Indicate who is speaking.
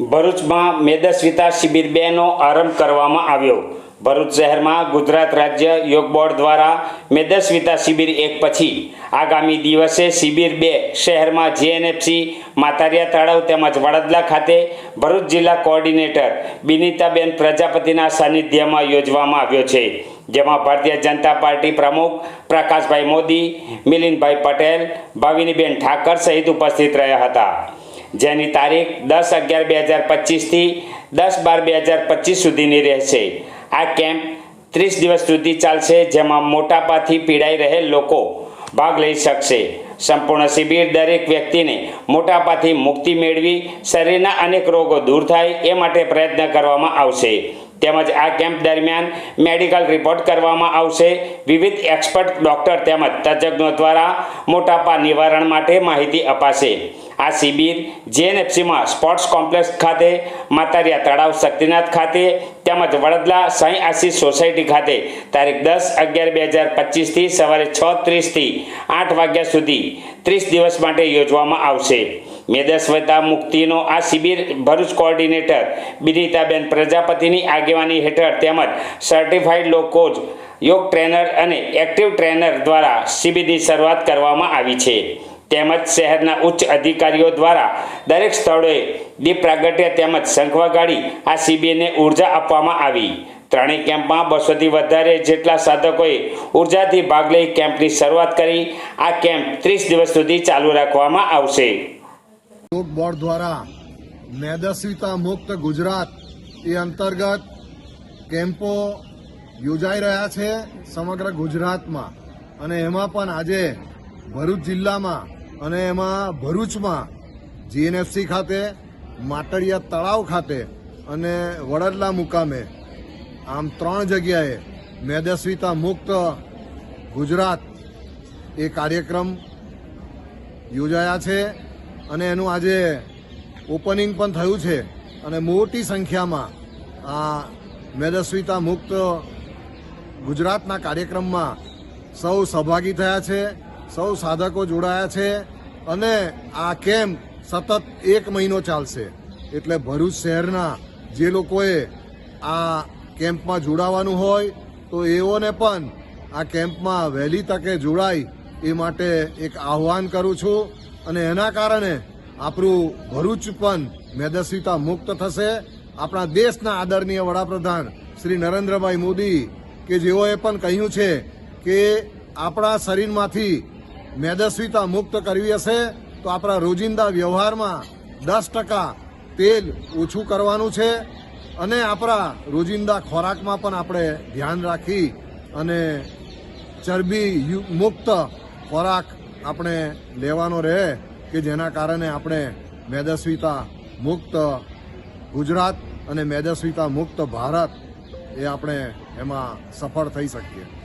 Speaker 1: ભરૂચમાં મેદસ્વિતા શિબિર બેનો આરંભ કરવામાં આવ્યો. ભરૂચ શહેરમાં ગુજરાત રાજ્ય યોગ બોર્ડ દ્વારા મેદસ્વિતા શિબિર એક પછી. આગામી દિવસે શિબિર બે શહેરમાં જીએનએફસી માતારિયા તળાવ તેમજ વડોદરા ખાતે ભરૂચ જિલ્લા કોઓર્ડિનેટર બિનિતાબેન પ્રજાપતિના સાનિધ્યમાં યોજવામાં આવ્યો છે. જેમાં ભારતીય જનતા પાર્ટી પ્રમુખ પ્રકાશભાઈ મોદી, મિલિંદભાઈ પટેલ, ભાવિનીબેન ઠાકર સહિત ઉપસ્થિત રહ્યા હતા. જેની તારીખ દસ અગિયાર બે હજાર પચીસથી દસ બાર બે હજાર પચીસ સુધીની રહેશે. આ કેમ્પ ત્રીસ દિવસ સુધી ચાલશે, જેમાં મોટાપાથી પીડાઈ રહેલ લોકો ભાગ લઈ શકશે. સંપૂર્ણ શિબિર દરેક વ્યક્તિને મોટાપાથી મુક્તિ મેળવી, શરીરના અનેક રોગો દૂર થાય એ માટે પ્રયત્ન કરવામાં આવશે. તેમજ આ કેમ્પ દરમિયાન મેડિકલ રિપોર્ટ કરવામાં આવશે. વિવિધ એક્સપર્ટ ડોક્ટર તેમજ તજજ્ઞો દ્વારા મોટાપા નિવારણ માટે માહિતી અપાશે. આ શિબિર જીએનએફસીમાં સ્પોર્ટ્સ કોમ્પ્લેક્સ ખાતે, માતારિયા તળાવ શક્તિનાથ ખાતે તેમજ વડદલા સાંઈ આશીષ સોસાયટી ખાતે તારીખ દસ અગિયાર બે હજાર પચીસથી સવારે છ ત્રીસથી આઠ વાગ્યા સુધી ત્રીસ દિવસ માટે યોજવામાં આવશે. મેદસ્વતા મુક્તિનો આ શિબિર ભરૂચ કોઓર્ડિનેટર બિનિતાબેન પ્રજાપતિની આગેવાની હેઠળ તેમજ સર્ટિફાઈડ લોકોજ યોગ ટ્રેનર અને એક્ટિવ ટ્રેનર દ્વારા શિબિરની શરૂઆત કરવામાં આવી છે. તેમજ શહેરના ઉચ્ચ અધિકારીઓ દ્વારા દરેક સ્થળોએ દીપ પ્રાગટ્ય તેમજ શંખ વગાડી આ શિબિરને ઊર્જા આપવામાં આવી. ત્રણેય કેમ્પમાં બસોથી વધારે જેટલા સાધકોએ ઉર્જાથી ભાગ લઈ કેમ્પની શરૂઆત કરી. આ કેમ્પ ત્રીસ દિવસ સુધી ચાલુ રાખવામાં આવશે.
Speaker 2: યોગ બોર્ડ દ્વારા મેદસ્વીતા મુક્ત ગુજરાત એ અંતર્ગત કેમ્પો યોજાઈ રહ્યા છે સમગ્ર ગુજરાતમાં. અને એમાં પણ આજે ભરૂચ જિલ્લામાં અને એમાં ભરૂચમાં જીએનએફસી ખાતે માટડિયા તળાવ ખાતે અને વડદલા મુકામે, આમ ત્રણ જગ્યાએ મેદસ્વીતા મુક્ત ગુજરાત એ કાર્યક્રમ યોજાયા છે અને એનું આજે ઓપનિંગ પણ થયું છે અને મોટી સંખ્યામાં આ મેદસ્વીતા મુક્ત ગુજરાતના કાર્યક્રમમાં સૌ સહભાગી થયા છે. સૌ સાધકો જોડાયા છે અને આ કેમ્પ સતત એક મહિનો ચાલશે. એટલે ભરૂચ શહેરના જે લોકોએ આ કેમ્પમાં જોડાવાનું હોય, તો એઓને પણ આ કેમ્પમાં વહેલી તકે જોડાય એ માટે એક આહ્વાન કરું છું અને એના કારણે આપણું ભરૂચ પણ મેદસ્વીતા મુક્ત થશે. આપણા દેશના આદરણીય વડાપ્રધાન શ્રી નરેન્દ્રભાઈ મોદી, કે જેઓએ પણ કહ્યું છે કે આપણા શરીરમાંથી મેદસ્વીતા મુક્ત કરવી હશે તો આપણા રોજિંદા વ્યવહારમાં દસ ટકા તેલ ઓછું કરવાનું છે અને આપણા રોજિંદા ખોરાકમાં પણ આપણે ધ્યાન રાખી અને ચરબી મુક્ત ખોરાક આપણે લેવાનો રહે કે જેના કારણે આપણે મેદસ્વીતા મુક્ત ગુજરાત અને મેદસ્વીતા મુક્ત ભારત એ આપણે એમાં સફળ થઈ શકીએ.